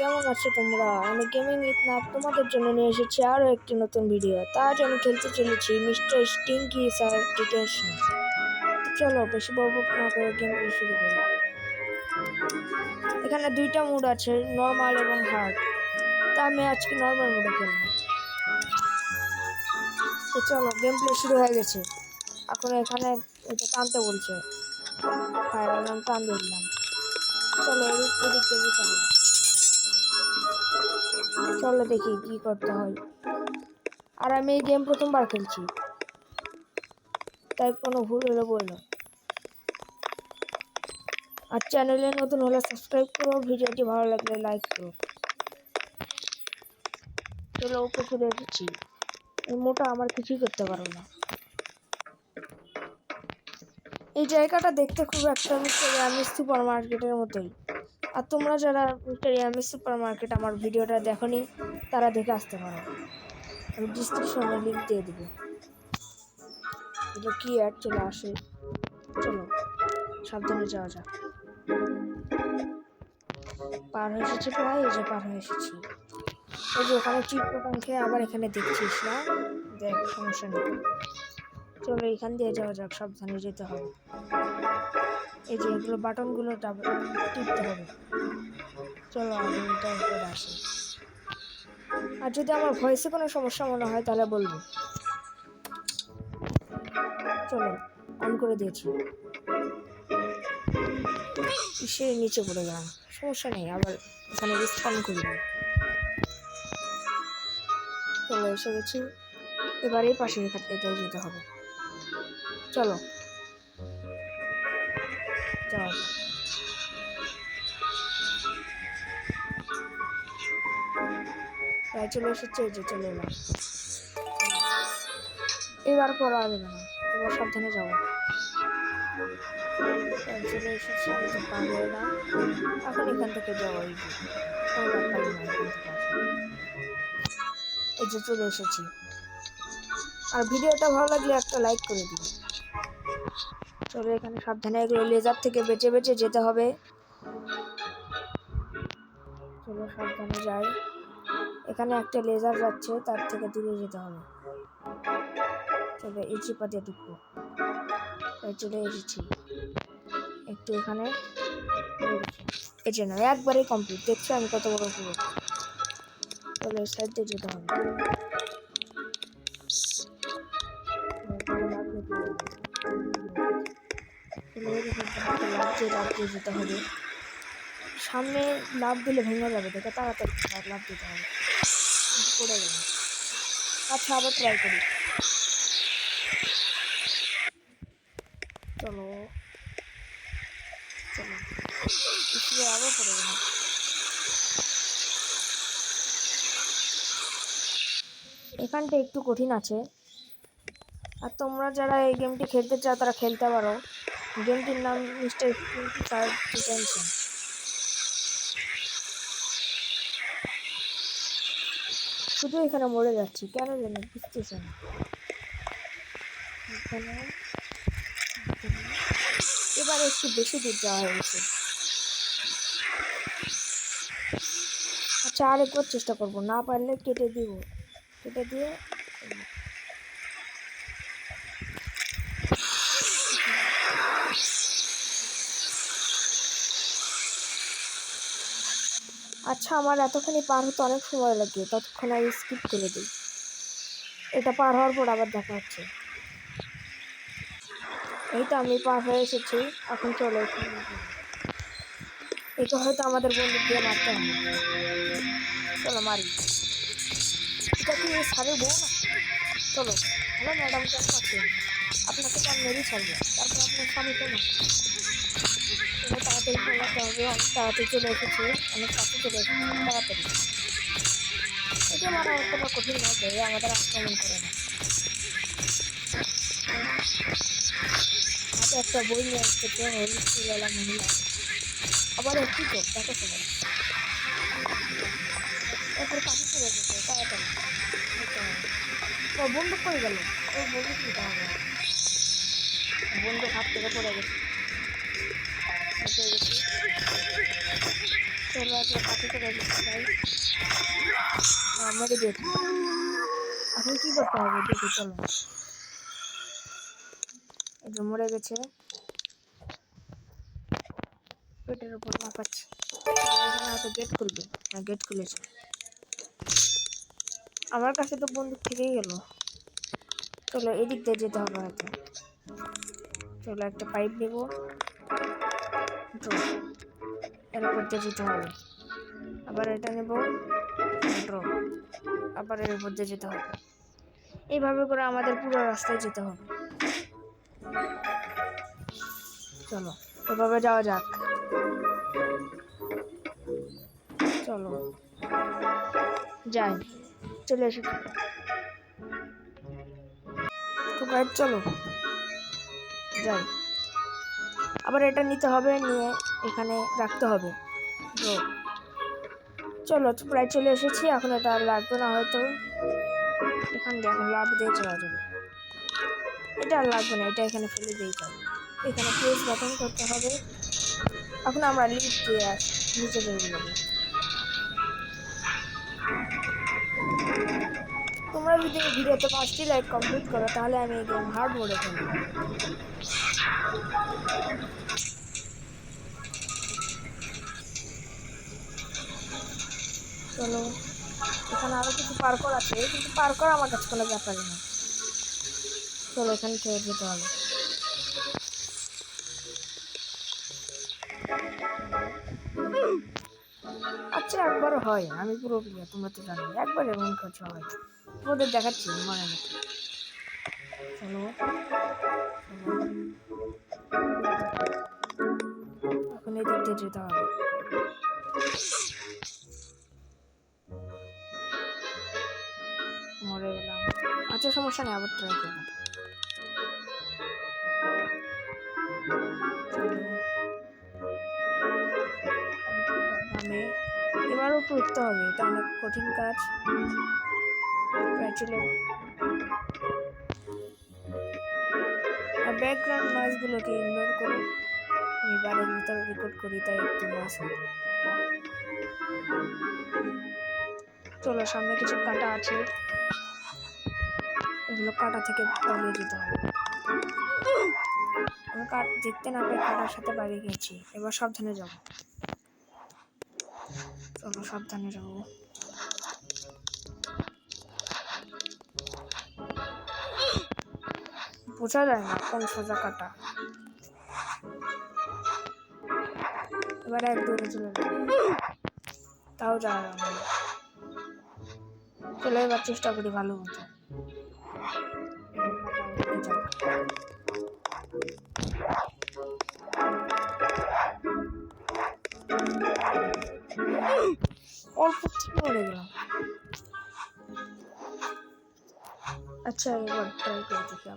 কেমন আছো তোমরা? আমি গেমিং ইতনাথ তোমাদের জন্য নিয়ে এসেছি আরও একটি নতুন ভিডিও তা আজ আমি খেলতে চলেছি মিস্টার স্টিঙ্কি স্যার ডিটেনশন চলো, বেশি বড় না করে গেম শুরু করি। এখানে দুইটা মুড আছে নর্মাল এবং হার্ড তা আমি আজকে নর্মাল মুডে খেলব। তো চলো গেম প্লে শুরু হয়ে গেছে। এখন এখানে এটা টানতে বলছে। আলার্ম টান দিলাম চলো এদিক এদিক দিয়ে যেতে হবে। চলো দেখি কি করতে হয়। আর আমি এই গেম প্রথমবার খেলছি। তাই কোনো ভুল হলে বলল আর চ্যানেলে নতুন হলে সাবস্ক্রাইব করো, ভিডিওটি ভালো লাগলে লাইক করো। চলো উপরে চলে এসেছি। মোটা আমার কিছুই করতে পারো না। এই জায়গাটা দেখতে খুব একটা আমি সুপার মার্কেটের মতোই। আর তোমরা যারা মিস্টার সুপার মার্কেট আমার ভিডিওটা দেখোনি, তারা দেখে আসতে পারো। আমি ডিসক্রিপশনে লিঙ্ক দিয়ে দেবো। এটা কি অ্যাড চলে আসে? চলো, সাবধানে যাওয়া যাক। পার হয়ে এসেছি প্রায়, এই যে পার হয়ে এসেছি। এই যে ওখানে পোকান খেয়ে আবার এখানে দেখছিস না? দেখ, সমস্যা নেই। চলো, এখান দিয়ে যাওয়া যাক, সাবধানে যেতে হবে। এই যে এগুলো বাটনগুলো টিপতে হবে। চলো উপরে আসি। আর যদি আমার ভয়েসে কোনো সমস্যা মনে হয়, তাহলে বলব। চলো অন করে দিয়েছি। সে নিচে পড়ে গেলাম? সমস্যা নেই, আবার এখানে রেসপন্ড করি। চলো, এসে গেছি। এবার এই পাশে এটা যেতে হবে। চলো। যাক। প্রায় চলে এসেছে যে চলে এলাম। এবার পর আসবে না, এবার সাবধানে যাব চলে এসেছি, এই যে পার হয়ে না এখন এখান থেকে যাওয়া। এই যে চলে এসেছি। আর ভিডিওটা ভালো লাগলে একটা লাইক করে দিন চলো এখানে সাবধানে এগুলো লেজার থেকে বেঁচে বেঁচে যেতে হবে। চলো সাবধানে যাই। এখানে একটা লেজার যাচ্ছে, তার থেকে দূরে যেতে হবে। চলো এই চিপা দিয়ে ঢুকবো। চলে এসেছি। একটু এখানে এই জন্য একবারেই কমপ্লিট দেখছ আমি কত বড় পুরো চলো সাইড দিয়ে যেতে হবে। দিয়ে যেতে হবে। সামনে লাভ দিলে ভেঙে যাবে, দেখে তাড়াতাড়ি লাভ দিতে হবে। পড়ে গেল। আচ্ছা আবার ট্রাই করি। চলো। চলো। পিছিয়ে আবার পড়ে গেল। এখানটা একটু কঠিন আছে। আর তোমরা যারা এই গেমটি খেলতে চাও, তারা খেলতে পারো। গেমটির নাম মিস্টার ডিটেনশন শুধু এখানে মরে যাচ্ছি, কেন জানি বুঝতেছে না। এবার একটু বেশি দূর যাওয়া হয়েছে। আচ্ছা আরেকবার চেষ্টা করব, না পারলে কেটে দিব। কেটে দিয়ে আচ্ছা আমার এতখানি পার হতে অনেক সময় লাগে। ততক্ষণ আমি স্কিপ করে দিই। এটা পার হওয়ার পর আবার দেখা হচ্ছে। এই তো আমি পার হয়ে এসেছি। এখন চলো এখানে এটা হয়তো আমাদের বন্ধু দিয়ে মারতে হবে। চলো, মারি। এটা কি এই সারের বউ না? চলো, হ্যালো ম্যাডাম, কেমন আছেন? আপনাকে তো আমি মেরেই ছাড়বো। তারপর আপনার স্বামী তো তাড়াতাড়ি চলে অনেক চলে তাড়াতাড়ি। অতটা কঠিন যে আমাদের আক্রমণ করে না। হাতে একটা বই নিয়ে মহিলা আবার একটু চোখ দেখো চলে এসেছে, তাড়াতাড়ি। বন্দুক করে গেল? ওর নিতে হবে। বন্দুক হাত থেকে পড়ে গেছি। এখন কি করতে হবে দেখি চলো এটা মরে গেছে পেটের উপর গেট খুলবে গেট খুলেছে আমার কাছে তো বন্দুক থেকেই গেল চলো এদিক দিয়ে যেতে হবে হয়তো। চলো, একটা পাইপ নেব। ড্র এর উপর দিয়ে যেতে হবে আবার এটা নেব ড্র আবার এর উপর দিয়ে যেতে হবে এইভাবে করে আমাদের পুরো রাস্তায় যেতে হবে চলো এভাবে যাওয়া যাক চলো যাই চলে এসে তো গাইড চলো যাই আবার এটা নিতে হবে, নিয়ে এখানে রাখতে হবে। তো চলো প্রায় চলে এসেছি, এখন এটা আর লাগবে না হয়তো। এখান দিয়ে এখন লাভ দিয়ে চলা যাবে। এটা আর লাগবে না, এটা এখানে ফেলে দিয়ে যাবে। এখানে প্লেস গঠন করতে হবে। এখন আমরা লিফট দিয়ে আস, নিচে বেরিয়ে যাব। তোমরা যদি ভিডিওতে পাঁচটি লাইক কমপ্লিট করো, তাহলে আমি এই গেম হার্ড মোডে খেলব। চলো, এখানে আরও কিছু পার্কর আছে, কিন্তু পার্কর আমার কাছে কোনো ব্যাপারই না। চলো, এখানে ছেড়ে যেতে হবে আচ্ছা একবার হয়, আমি পুরো প্রিয় তোমরা তো জানো, একবার এমন কিছু হয়। তোমাদের দেখাচ্ছি মানে চলো চলো। দিয়ে যেতে হবে মরে গেলাম আচ্ছা সমস্যা নেই আবার ট্রাই একটু উঠতে হবে এটা অনেক কঠিন কাজ আর ব্যাকগ্রাউন্ড নয়েজগুলোকে ইগনোর করে আমি বাড়ির ভিতরে রেকর্ড করি, তাই একটু হয় চলো, সামনে কিছু কাটা আছে। এগুলো কাটা থেকে পালিয়ে যেতে হবে। আমি কাট দেখতে না পেয়ে কাটার সাথে বাইরে গেছি। এবার সাবধানে যাব। চলো, সাবধানে যাব। বোঝা যায় না কোন সোজা কাটা। এবার এক দৌড়ে চলে যাবে তাও যাওয়া যাবে না চলো এবার চেষ্টা করি ভালো মতো যাক। অল্প থেকে মরে গেলাম আচ্ছা এবার ট্রাই করে দেখি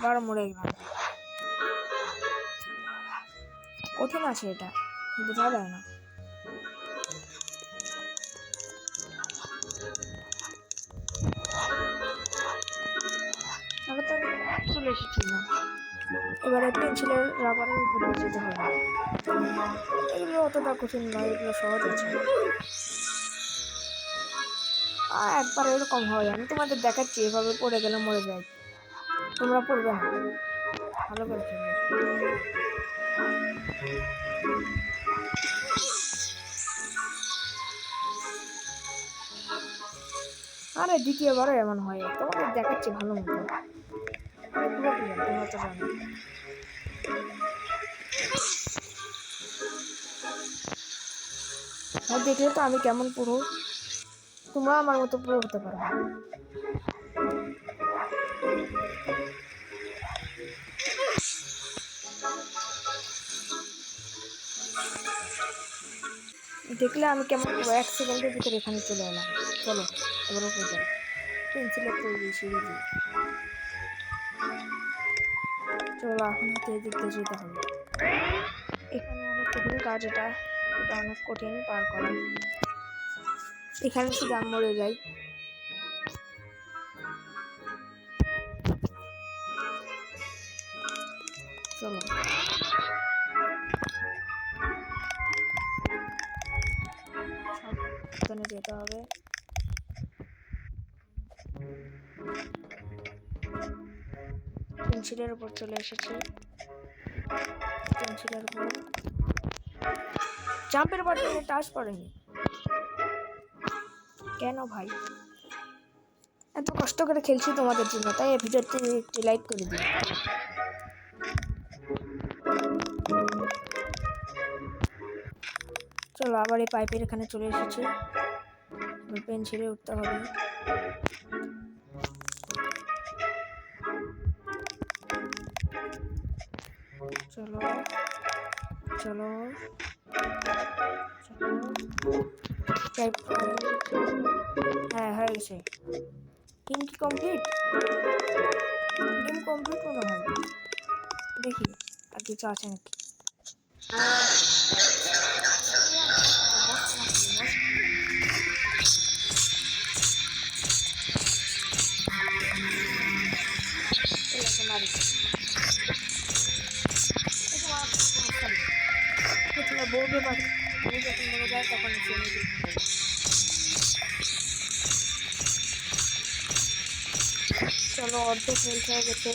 আবার মরে গেলাম। কঠিন আছে এটা, বোঝা যায় না। চলে এসেছি না এবারে পেন্সিলের রাবারের উপরে যেতে হবে। এগুলো অতটা কঠিন নয় এগুলো সহজ আছে। আর একবার এরকম হয়, আমি তোমাদের দেখাচ্ছি, এভাবে পড়ে গেলে মরে যায়। তোমরা পড়বে না। ভালো করে আরে, দ্বিতীয়বারও এমন হয়। তোমাদের দেখাচ্ছি ভালো মতো। আর দেখলে তো আমি কেমন পুরো। তোমরা আমার মতো পুরো হতে পারো। দেখলে আমি কেমন এক সেকেন্ডের ভিতরে এখানে চলে এলাম। চলো এবার ওপরে যাই। পেন্সিলের তৈরি সিঁড়ি চলো, এখন হতে এদিক দিয়ে যেতে হবে। এখানে অনেক কঠিন কাজ, এটা এটা অনেক কঠিন, পার করা। এখানে শুধু আমি মরে যাই। সাবধানে যেতে হবে। পেন্সিলের উপর চলে এসেছি। পেন্সিলের উপর। জাম্পের বাটনে টাচ পড়েনি কেন ভাই? এত কষ্ট করে খেলছি তোমাদের জন্য, তাই এই ভিডিওতে একটি লাইক করে দিই চলো আবার এই পাইপের এখানে চলে এসেছি। পেন্সিলে উঠতে হবে। চলো চলো চলো। হ্যাঁ হয়ে গেছে। গেম কি কমপ্লিট গেম কমপ্লিট মনে হয়। দেখি, আর কিছু আছে নাকি? বউকে পাঠি যখন মরে যায় তখন চলো অর্ধেক হেলথ হয়ে গেছে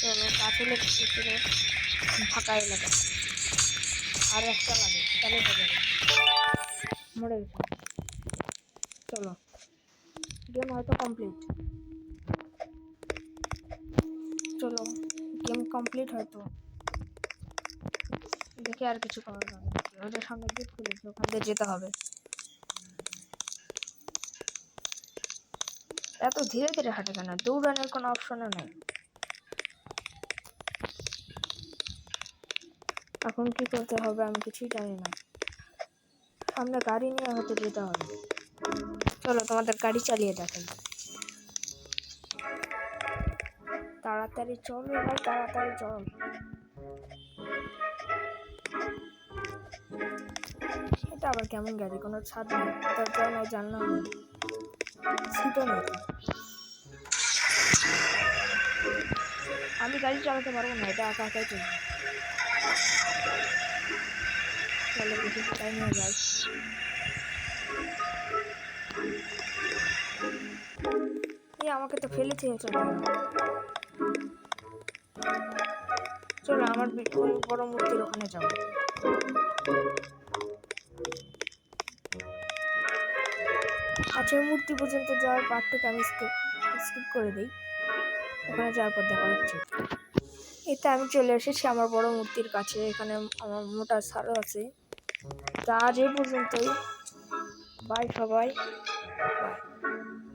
চলো কাঠুলে ছিল ফাঁকা এলাকা আর একটা লাগে, তাহলে মরে গেছে। চলো। গেম হয়তো কমপ্লিট চলো গেম কমপ্লিট হয়তো। দেখি আর কিছু করা যাবে ওদের সামনে গেট খুলেছে ওখান দিয়ে যেতে হবে। এত ধীরে ধীরে হাঁটে কেন? দৌড়ানোর কোনো অপশনও নেই। এখন কি করতে হবে আমি কিছুই জানি না। সামনে গাড়ি নিয়ে হয়তো যেতে হবে। চলো তোমাদের গাড়ি চালিয়ে দেখাই। তাড়াতাড়ি চল এবার, তাড়াতাড়ি চল। এটা আবার কেমন গাড়ি? কোনো ছাদ নেই। দরজা নেই জানলা নেই সিটও নেই আমি গাড়ি চালাতে পারব না, এটা একা একাই চলবে। চলো বেশি কোথায় নিয়ে যাই। আমাকে তো ফেলেছে চলো। আমার বড় মূর্তির ওখানে যাব। আচ্ছা মূর্তি পর্যন্ত যাওয়ার পার্টটুকু আমি স্কিপ স্কিপ করে দিই। ওখানে যাওয়ার পর দেখা হচ্ছে। এতে আমি চলে এসেছি আমার বড় মূর্তির কাছে। এখানে আমার মোটা সারও আছে। তা আজ এই পর্যন্তই বাই সবাই বাই